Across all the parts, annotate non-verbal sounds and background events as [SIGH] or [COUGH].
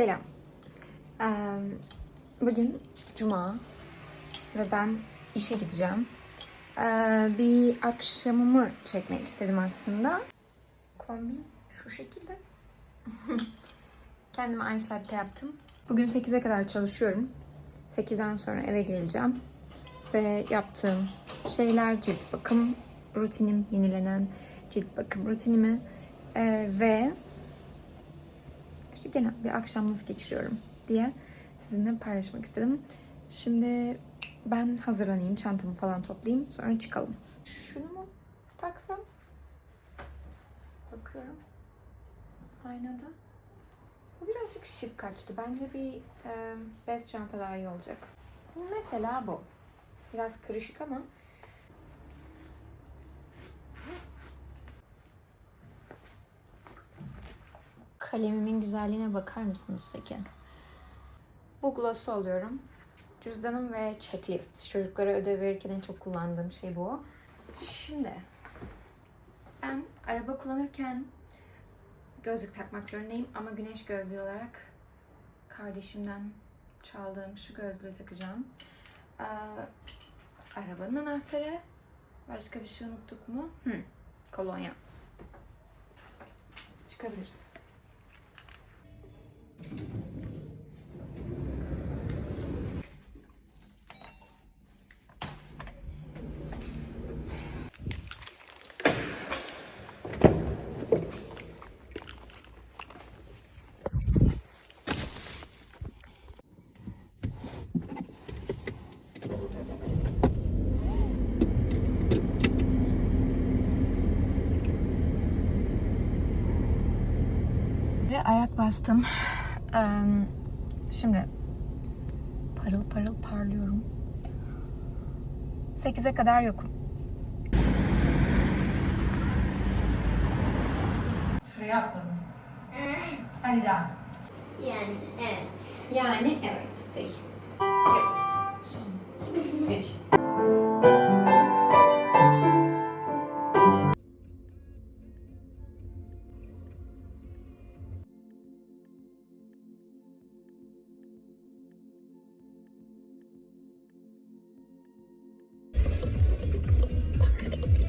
Selam. Bugün Cuma ve ben işe gideceğim. Ee, Bir akşamımı çekmek istedim aslında. Kombin şu şekilde. [LAUGHS] Kendime ice latte yaptım. Bugün 8'e kadar çalışıyorum. 8'den sonra eve geleceğim. Ve yaptığım şeyler cilt bakım rutinim, yenilenen cilt bakım rutinimi ee, ve işte genel bir akşam nasıl geçiriyorum diye sizinle paylaşmak istedim. Şimdi ben hazırlanayım, çantamı falan toplayayım. Sonra çıkalım. Şunu mu taksam? Bakıyorum. Aynada. Bu birazcık şık kaçtı. Bence bir e, bez çanta daha iyi olacak. Mesela bu. Biraz kırışık ama Kalemimin güzelliğine bakar mısınız peki? Bu gloss'u alıyorum. Cüzdanım ve checklist. Çocuklara ödev verirken en çok kullandığım şey bu. Şimdi ben araba kullanırken gözlük takmak zorundayım ama güneş gözlüğü olarak kardeşimden çaldığım şu gözlüğü takacağım. Ee, arabanın anahtarı. Başka bir şey unuttuk mu? Hı, kolonya. Çıkabiliriz. Ayak bastım. Eee, Şimdi parıl parıl parlıyorum. 8'e kadar yokum. Şuraya atladım. Hadi daha. Yani evet. Yani evet. Peki. Son.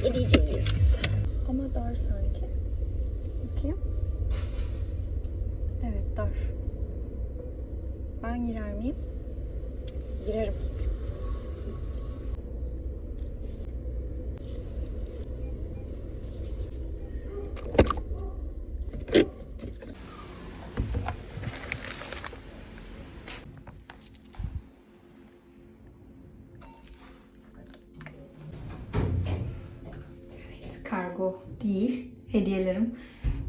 Gideceğiz. Ama dar sanki. Bakayım. Evet dar. Ben girer miyim? Girerim. Değil, hediyelerim.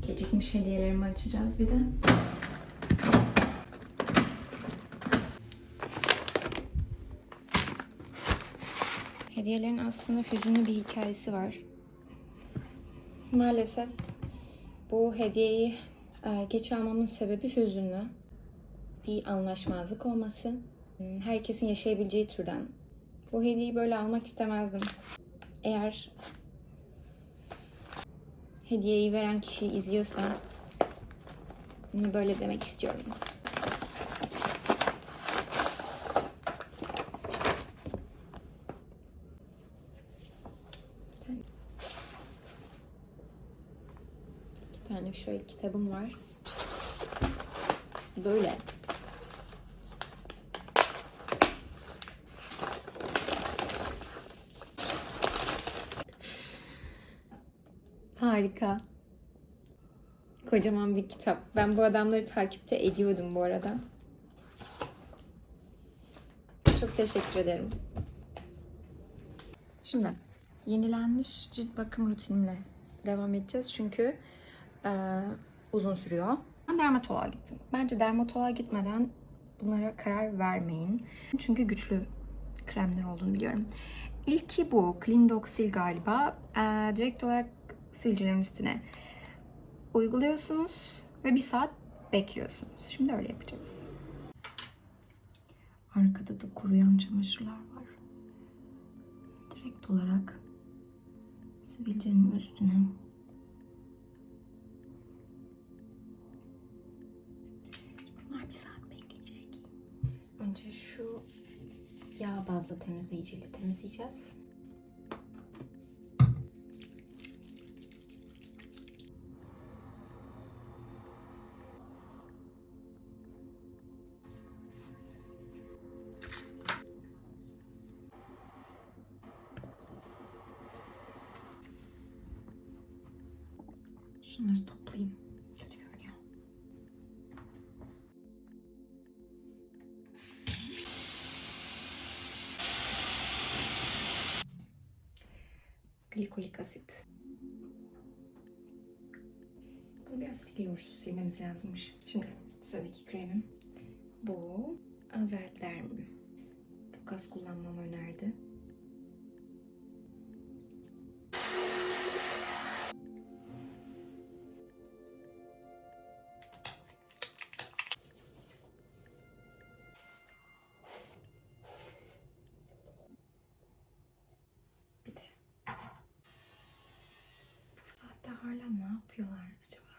Gecikmiş hediyelerimi açacağız bir de. Hediyelerin aslında hüzünlü bir hikayesi var. Maalesef bu hediyeyi e, geç almamın sebebi hüzünlü. Bir anlaşmazlık olması. Herkesin yaşayabileceği türden. Bu hediyeyi böyle almak istemezdim. Eğer hediyeyi veren kişi izliyorsa bunu böyle demek istiyorum. İki tane şöyle kitabım var. Böyle. Harika. Kocaman bir kitap. Ben bu adamları takipte ediyordum bu arada. Çok teşekkür ederim. Şimdi yenilenmiş cilt bakım rutinimle devam edeceğiz çünkü eee, uzun sürüyor. Ben dermatoloğa gittim. Bence dermatoloğa gitmeden bunlara karar vermeyin. Çünkü güçlü kremler olduğunu biliyorum. İlki bu. Cleandoxil galiba. Eee, direkt olarak sivilcelerin üstüne uyguluyorsunuz ve bir saat bekliyorsunuz. Şimdi öyle yapacağız. Arkada da kuruyan çamaşırlar var. Direkt olarak sivilcenin üstüne Bunlar bir saat bekleyecek. Önce şu yağ bazlı temizleyiciyle temizleyeceğiz. Şunları toplayayım. Kötü görünüyor. Glikolik asit. Bunu biraz siliyoruz. Silmemiz lazımmış. Şimdi sıradaki kremim. Bu Azerderm. Çok az kullanmamı önerdi. Hala ne yapıyorlar acaba?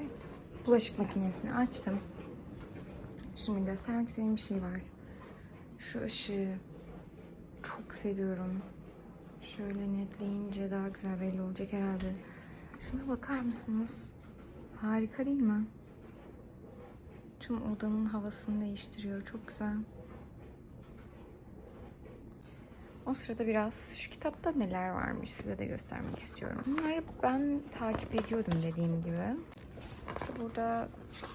Evet. Bulaşık makinesini açtım. Şimdi göstermek istediğim bir şey var. Şu ışığı çok seviyorum. Şöyle netleyince daha güzel belli olacak herhalde. Şuna bakar mısınız? Harika değil mi? Tüm odanın havasını değiştiriyor. Çok güzel. O sırada biraz şu kitapta neler varmış size de göstermek istiyorum. Bunları ben takip ediyordum dediğim gibi. İşte burada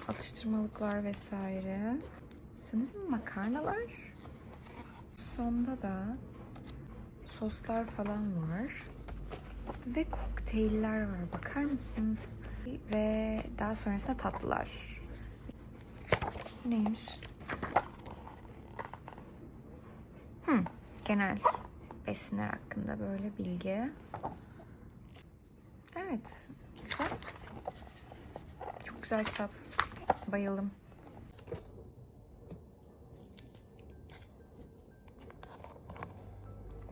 atıştırmalıklar vesaire. Sanırım makarnalar. Sonda da soslar falan var. Ve kokteyller var. Bakar mısınız? Ve daha sonrasında tatlılar. Neymiş? Hmm, genel besinler hakkında böyle bilgi. Evet, güzel. Çok güzel kitap. Bayıldım.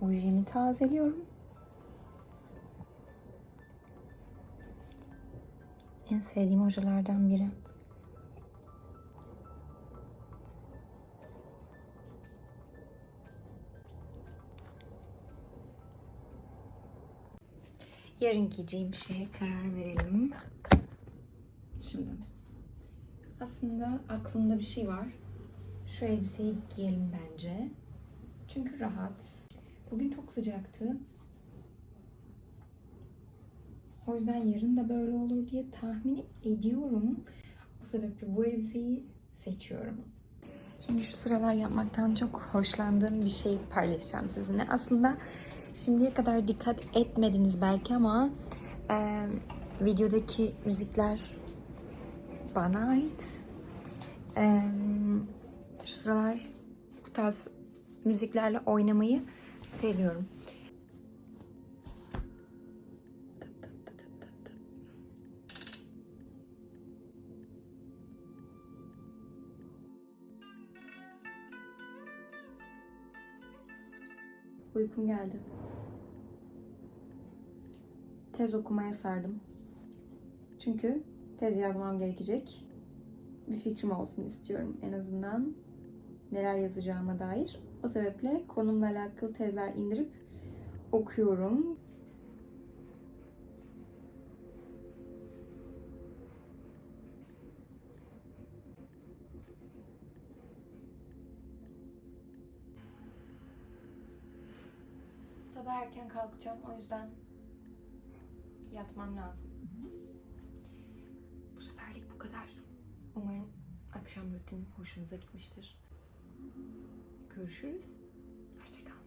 Ojemi tazeliyorum. En sevdiğim ojelerden biri. Yarın giyeceğim şeye karar verelim. Şimdi aslında aklımda bir şey var. Şu elbiseyi giyelim bence. Çünkü rahat. Bugün çok sıcaktı. O yüzden yarın da böyle olur diye tahmin ediyorum. O sebeple bu elbiseyi seçiyorum. Şimdi şu sıralar yapmaktan çok hoşlandığım bir şey paylaşacağım sizinle. Aslında şimdiye kadar dikkat etmediniz belki ama e, videodaki müzikler bana ait. E, şu sıralar bu tarz müziklerle oynamayı seviyorum. Uykum geldi. Tez okumaya sardım. Çünkü tez yazmam gerekecek. Bir fikrim olsun istiyorum en azından. Neler yazacağıma dair. O sebeple konumla alakalı tezler indirip okuyorum. Sabah erken kalkacağım o yüzden yatmam lazım. Bu seferlik bu kadar. Umarım akşam rutinim hoşunuza gitmiştir. Görüşürüz. Hoşçakalın.